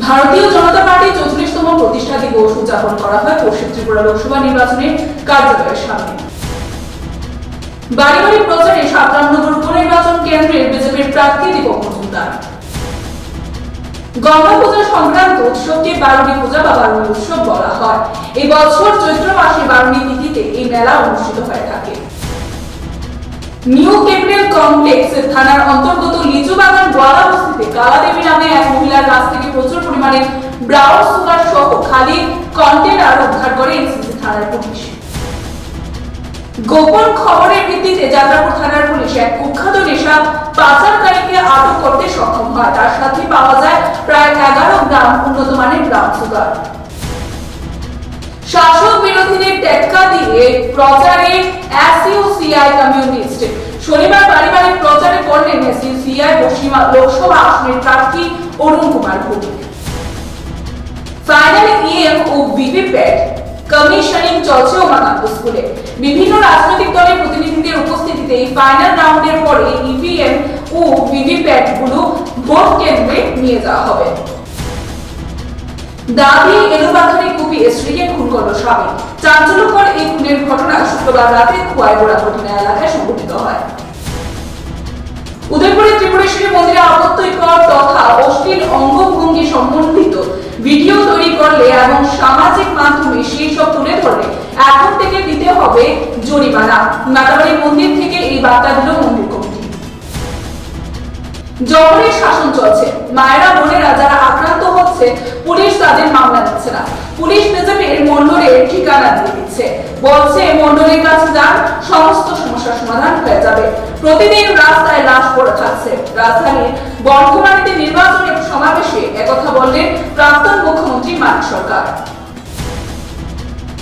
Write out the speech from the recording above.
ভারতীয় জনতা পার্টির চৌত্রিশতম প্রতিষ্ঠা দিবস উদযাপন করা হয় পশ্চিম ত্রিপুরা লোকসভা নির্বাচনের কার্যালয়ের সামনে। বাড়ি বাড়ি প্রচারে সাতরামনগর উপনির্বাচন কেন্দ্রের বিজেপির প্রার্থী দীপক মজুমদার। গঙ্গা পূজা সংক্রান্ত উৎসবকে বারুণী পূজা বা বারুণী উৎসব বলা হয়। এই চৈত্র মাসে বারুণী তিথিতে এই মেলা অনুষ্ঠিত হয়ে থাকে। নিউ ক্যাপিটাল কমপ্লেক্স থানার প্রচুর পরিমাণে ব্রাউন সুগার সহ খালি কন্টেনার উদ্ধার করে এনসিসি থানার পুলিশ। গোপন খবরের ভিত্তিতে যাত্রাপুর থানার পুলিশ এক কুখ্যাত নেশা পাচারকারীকে আটক করতে সক্ষম হয়। তার সাথে পাওয়া যায় প্রায় এগারো গ্রাম উন্নত মানের ব্রাউন সুগার শাসক বিরোধীদের টেক্কা দিয়ে প্রচারে এসইউসিআই শনিবার বাড়ি বাড়ি প্রচারে এসইউসিআই পশ্চিমা লোকসভা আসনের প্রার্থী অরুণ কুমার ভৌমিক ফাইনাল ইএম ও ভিভিপ্যাট কমিশনিং চলছে উমাকান্ত স্কুলে। বিভিন্ন রাজনৈতিক দলের প্রতিনিধিদের উপস্থিতিতে এই ফাইনাল রাউন্ডের পরে ইভিএম ও ভিভিপ্যাটগুলো ভোট কেন্দ্রে নিয়ে যাওয়া হবে। দাবি, এলোপাথারি কুপিয়ে স্ত্রীকে খুন করল স্বামী। চাঞ্চল্যকর এই খুনের ঘটনা শুক্রবার রাতে খোয়াইগোড়া ঘটনা এলাকায় সংঘটিত হয়। মন্দিরে তথা অশ্লীল অঙ্গভঙ্গি সম্বন্ধিত ভিডিও তৈরি করলে এবং সামাজিক মাধ্যমে সেই সব তুলে ধরলে এখন থেকে দিতে হবে জরিমানা। নাটাবাড়ি মন্দির থেকে এই বার্তা দিল মন্দির কমিটি। শাসন চলছে। মায়েরা, বোনেরা যারা আক্রান্ত হচ্ছে, পুলিশ তাদের মামলা নিচ্ছে না। পুলিশ বিজেপির মন্ডলের ঠিকানা দিয়ে দিচ্ছে। বলছে মন্ডলের কাছে যান, সমস্ত হয়ে যাবে। প্রতিদিন রাস্তায় লাশ পড়ে থাকছে। রাজধানীর বর্ধমানীতে নির্বাচনের সমাবেশে একথা বললেন প্রাক্তন মুখ্যমন্ত্রী মানিক সরকার।